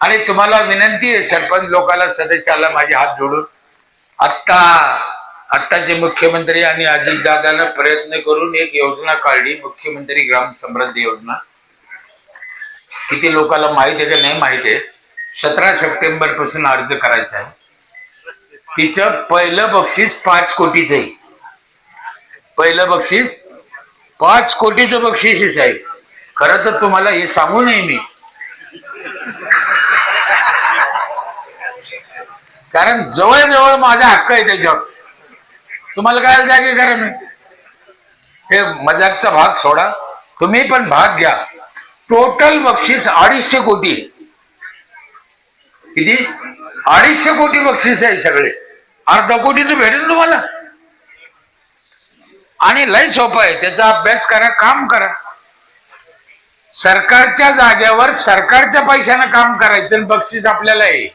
आणि तुम्हाला विनंती आहे सरपंच लोकाला सदस्याला माझे हात जोडून आत्ता आत्ताचे मुख्यमंत्री आणि अजितदादांना प्रयत्न करून एक योजना काढली मुख्यमंत्री ग्राम समृद्धी योजना. किती लोकांना माहिती आहे का नाही माहिती आहे. सतरा सप्टेंबरपासून अर्ज करायचा आहे. तिचं पहिलं बक्षीस पाच कोटीचं आहे पहिलं बक्षीस पाच कोटीचं बक्षीस आहे. खरं तर तुम्हाला हे सांगू नये मी. कारण जवळजवळ माझा हक्क आहे त्याच्यावर. तुम्हाला काय जागे करा मी? हे मजाकचा भाग सोडा. तुम्ही पण भाग घ्या. टोटल बक्षीस अडीचशे कोटी. किती? अडीचशे कोटी बक्षीस आहे सगळे. अर्धा कोटी तर भेटेल तुम्हाला. आणि लय सोपं आहे. त्याचा अभ्यास करा काम करा. सरकारच्या जागेवर सरकारच्या पैशानं काम करायचं आणि बक्षीस आपल्याला आहे.